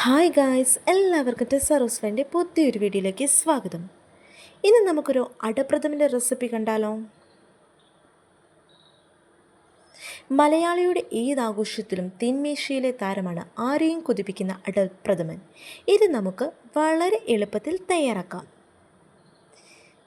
Hi guys എല്ലാവർക്കും ടെസറോസ് വേണ്ടി പുതിയൊരു വീഡിയോയിലേക്ക് സ്വാഗതം. ഇന്ന് നമുക്കൊരു അടപ്രഥമിന്റെ റെസിപ്പി കണ്ടാലോ? മലയാളിയുടെ ഏതാഘോഷത്തിലും തിന്മേശയിലെ താരമാണ് ആരെയും കൊതിപ്പിക്കുന്ന അടപ്രഥമൻ. ഇത് നമുക്ക് വളരെ എളുപ്പത്തിൽ തയ്യാറാക്കാം.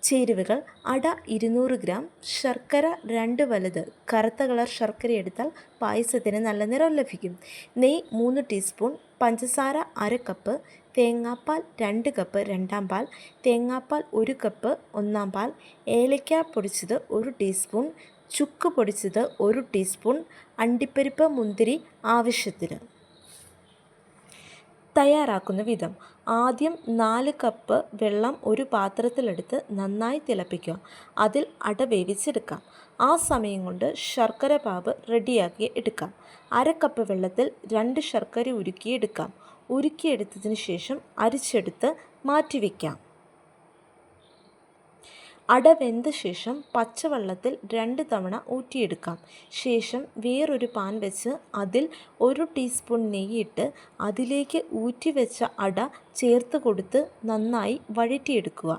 ചേരുവകൾ അട ഇരുന്നൂറ് ഗ്രാം ശർക്കര രണ്ട് വലുത്. കറുത്ത കളർ ശർക്കര എടുത്താൽ പായസത്തിന് നല്ല നിറം ലഭിക്കും. നെയ്യ് മൂന്ന് ടീസ്പൂൺ പഞ്ചസാര അര കപ്പ് തേങ്ങാപ്പാൽ രണ്ട് കപ്പ് രണ്ടാം പാൽ തേങ്ങാപ്പാൽ ഒരു കപ്പ് ഒന്നാം പാൽ ഏലക്ക പൊടിച്ചത് ഒരു ടീസ്പൂൺ ചുക്ക് പൊടിച്ചത് ഒരു ടീസ്പൂൺ അണ്ടിപ്പരിപ്പ് മുന്തിരി ആവശ്യത്തിന്. തയ്യാറാക്കുന്ന വിധം. ആദ്യം നാല് കപ്പ് വെള്ളം ഒരു പാത്രത്തിലെടുത്ത് നന്നായി തിളപ്പിക്കുക. അതിൽ അട വേവിച്ചെടുക്കാം. ആ സമയം കൊണ്ട് ശർക്കര പാവ് റെഡിയാക്കി എടുക്കാം. അര കപ്പ് വെള്ളത്തിൽ രണ്ട് ശർക്കര ഉരുക്കിയെടുക്കാം. ഉരുക്കിയെടുത്തതിന് ശേഷം അരിച്ചെടുത്ത് മാറ്റിവെക്കാം. അട വെന്ത ശേഷം പച്ചവെള്ളത്തിൽ രണ്ട് തവണ ഊറ്റിയെടുക്കാം. ശേഷം വേറൊരു പാൻ വെച്ച് അതിൽ ഒരു ടീസ്പൂൺ നെയ്യിട്ട് അതിലേക്ക് ഊറ്റി വെച്ച അട ചേർത്ത് കൊടുത്ത് നന്നായി വഴറ്റിയെടുക്കുക.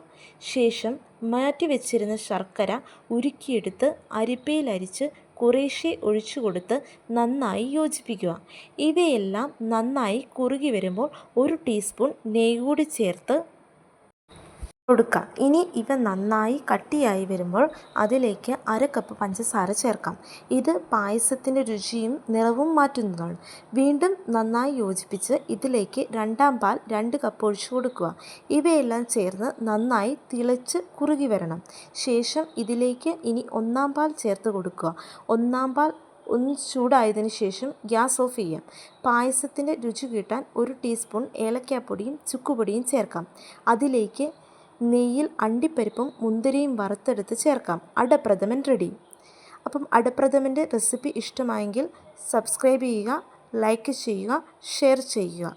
ശേഷം മാറ്റി വെച്ചിരുന്ന ശർക്കര ഉരുക്കിയെടുത്ത് അരിപ്പയിലരിച്ച് കുറേശ്ശെ ഒഴിച്ചു കൊടുത്ത് നന്നായി യോജിപ്പിക്കുക. ഇവയെല്ലാം നന്നായി കുറുകി വരുമ്പോൾ ഒരു ടീസ്പൂൺ നെയ്യ് കൂടി ചേർത്ത് കൊടുക്കാം. ഇനി ഇവ നന്നായി കട്ടിയായി വരുമ്പോൾ അതിലേക്ക് അര കപ്പ് പഞ്ചസാര ചേർക്കാം. ഇത് പായസത്തിന്റെ രുചിയും നിറവും മാറ്റുന്നതാണ്. വീണ്ടും നന്നായി യോജിപ്പിച്ച് ഇതിലേക്ക് രണ്ടാം പാൽ രണ്ട് കപ്പ് ഒഴിച്ചു കൊടുക്കുക. ഇവയെല്ലാം ചേർന്ന് നന്നായി തിളച്ച് കുറുകി വരണം. ശേഷം ഇതിലേക്ക് ഇനി ഒന്നാം പാൽ ചേർത്ത് കൊടുക്കുക. ഒന്നാം പാൽ ഒന്ന് ചൂടായതിനു ശേഷം ഗ്യാസ് ഓഫ് ചെയ്യാം. പായസത്തിന്റെ രുചി കിട്ടാൻ ഒരു ടീസ്പൂൺ ഏലക്കാപ്പൊടിയും ചുക്കുപൊടിയും ചേർക്കാം. അതിലേക്ക് നെയ്യിൽ അണ്ടിപ്പരിപ്പും മുന്തിരിയും വറുത്തെടുത്ത് ചേർക്കാം. അടപ്രഥമൻ റെഡി അപ്പം അടപ്രഥമന്റെ റെസിപ്പി ഇഷ്ടമായെങ്കിൽ സബ്സ്ക്രൈബ് ചെയ്യുക ലൈക്ക് ചെയ്യുക ഷെയർ ചെയ്യുക.